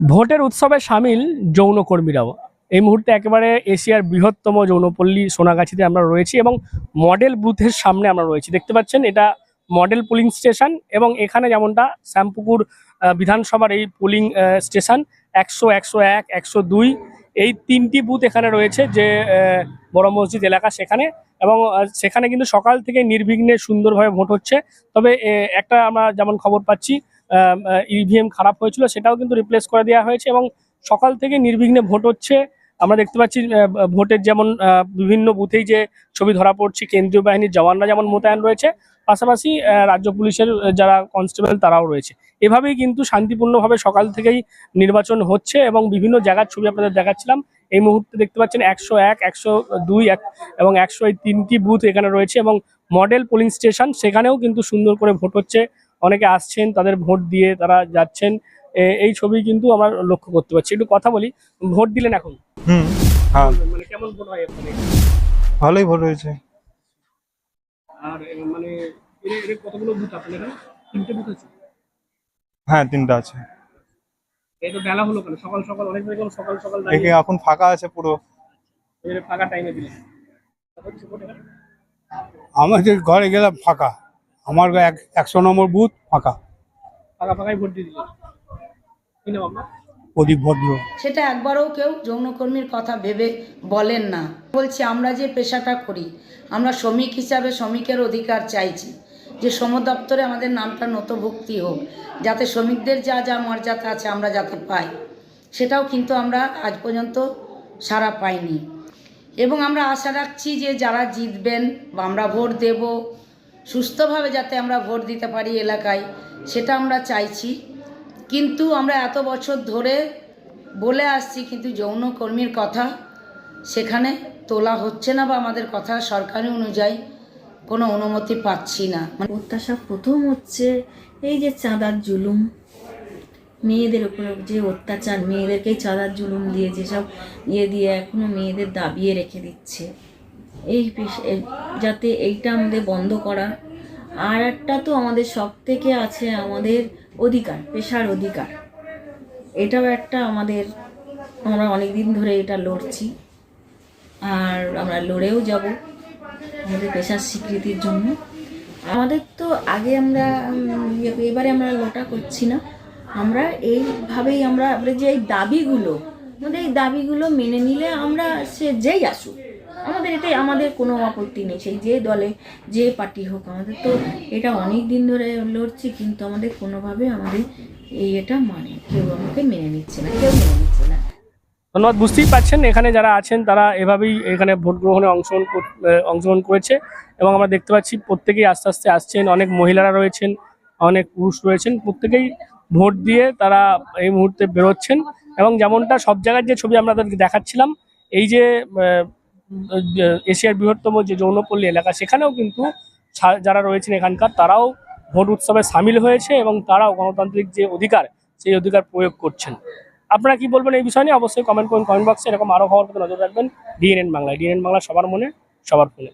ভোটের উৎসবে সামিল যৌনকর্মীরাও। এই মুহূর্তে একেবারে এশিয়ার বৃহত্তম যৌনপল্লী সোনাগাছিতে আমরা রয়েছি এবং মডেল বুথের সামনে আমরা রয়েছি। দেখতে পাচ্ছেন, এটা মডেল পুলিং স্টেশন এবং এখানে যেমনটা শ্যামপুকুর বিধানসভার এই পুলিং স্টেশন একশো একশো এক, একশো দুই, এই তিনটি বুথ এখানে রয়েছে যে বড় মসজিদ এলাকা সেখানে এবং সেখানে কিন্তু সকাল থেকে নির্বিঘ্নে সুন্দরভাবে ভোট হচ্ছে। তবে একটা আমরা যেমন খবর পাচ্ছি ইভিএম খারাপ হয়েছিল, সেটাও কিন্তু রিপ্লেস করে দেওয়া হয়েছে এবং সকাল থেকে নির্বিঘ্নে ভোট হচ্ছে। আমরা দেখতে পাচ্ছি ভোটের যেমন বিভিন্ন বুথেই যে ছবি ধরা পড়ছে, কেন্দ্রীয় বাহিনীর জওয়ানরা যেমন মোতায়েন রয়েছে, পাশাপাশি রাজ্য পুলিশের যারা কনস্টেবল তারাও রয়েছে। এভাবেই কিন্তু শান্তিপূর্ণভাবে সকাল থেকেই নির্বাচন হচ্ছে এবং বিভিন্ন জায়গার ছবি আপনাদের দেখাচ্ছিলাম। এই মুহূর্তে দেখতে পাচ্ছেন একশো এক, একশো দুই এক এবং একশো এই তিনটি বুথ এখানে রয়েছে এবং মডেল পোলিং স্টেশন, সেখানেও কিন্তু সুন্দর করে ভোট হচ্ছে। অনেকে আসছেন তাদের ভোট দিয়ে তারা যাচ্ছেন। এই ছবি কিন্তু আমরা লক্ষ্য করতে পারছি। একটু কথা বলি ভোট দিলেন এখন? হুম হ্যাঁ। মানে কেমন ভোট হয় ভালোই ভোট হয়েছে। আর মানে এর কতগুলো বুথ আপনার তিনটে বুথ আছে? হ্যাঁ তিনটা আছে। এই তো বেলা হলো কেন? সকাল সকাল অনেক সকাল সকাল এখন ফাঁকা আছে পুরো। ফাঁকা টাইমে এখানে? আমাদের ঘরে গেলাম ফাঁকা। আমার একশো নম্বর বুথ ফাঁকা। ফাঁকা ফাঁকাই ভোট দিয়ে দিলেন। কি নাম আপনার? প্রদীপ ভদ্র। সেটা একবারও কেউ যৌনকর্মীর কথা ভেবে বলেন না। বলছি আমরা যে পেশাটা করি আমরা শ্রমিক হিসাবে শ্রমিকের অধিকার চাইছি। যে শ্রম দপ্তরে আমাদের নামটা নথিভুক্তি হোক যাতে শ্রমিকদের যা যা মর্যাদা আছে আমরা যাতে পাই। সেটাও কিন্তু আমরা আজ পর্যন্ত সারা পাইনি। এবং আমরা আশা রাখছি যে যারা জিতবেন বা আমরা ভোট দেব সুস্থভাবে যাতে আমরা ভোট দিতে পারি এলাকায়, সেটা আমরা চাইছি। কিন্তু আমরা এত বছর ধরে বলে আসছি, কিন্তু যৌনকর্মীর কথা সেখানে তোলা হচ্ছে না বা আমাদের কথা সরকারি অনুযায়ী কোনো অনুমতি পাচ্ছি না। মানে প্রত্যাশা প্রথম হচ্ছে এই যে চাঁদার জুলুম, মেয়েদের উপরে যে অত্যাচার, মেয়েদেরকেই চাঁদার জুলুম দিয়ে যেসব ইয়ে দিয়ে এখনও মেয়েদের দাবিয়ে রেখে দিচ্ছে। এই যাতে এইটা আমাদের বন্ধ করা। আর একটা তো আমাদের সব থেকে আছে আমাদের অধিকার, পেশার অধিকার। এটাও একটা আমাদের আমরা অনেক দিন ধরে এটা লড়ছি। আর আমরা লড়েও যাব আমাদের পেশার স্বীকৃতির জন্য। আমাদের তো আগে আমরা ইয়ে- এবারে আমরা লোটা করছি না। আমরা এইভাবেই আমরা যে এই দাবিগুলো আমাদের এই দাবিগুলো মেনে নিলে আমরা সে যেই আসুক। আমাদের এতে আমাদের কোনো আপত্তি নেই। সেই যে দলে যে পার্টি হোক, আমাদের তো এটা অনেক দিন ধরে লড়ছি, কিন্তু আমাদের কোনোভাবে আমাদের এই এটা মানে কেউ আমাকে মেনে নিচ্ছে না, কেউ মেনে নিচ্ছে না। ধন্যবাদ, বুঝতেই পারছেন, এখানে যারা আছেন তারা এভাবেই এখানে ভোট গ্রহণে অংশগ্রহণ অংশগ্রহণ করেছে এবং আমরা দেখতে পাচ্ছি প্রত্যেকেই আস্তে আস্তে আসছেন, অনেক মহিলারা রয়েছেন, অনেক পুরুষ রয়েছেন, প্রত্যেকেই ভোট দিয়ে তারা এই মুহূর্তে বেরোচ্ছেন এবং যেমনটা সব জায়গার যে ছবি আমরা তাদেরকে দেখাচ্ছিলাম, এই যে এশিয়ার বৃহত্তম যে যৌনপল্লী এলাকা, সেখানেও কিন্তু যারা রয়েছেন এখানকার, তারাও ভোট উৎসবে সামিল হয়েছে এবং তারাও গণতান্ত্রিক যে অধিকার, সেই অধিকার প্রয়োগ করছেন। আপনারা কি বলবেন এই বিষয় নিয়ে? অবশ্যই কমেন্ট করুন কমেন্ট বক্সে এরকম আরও হওয়ার পেতে নজর রাখবেন। ডিএনএন বাংলা ডিএনএন বাংলা সবার মনে, সবার ফোনে।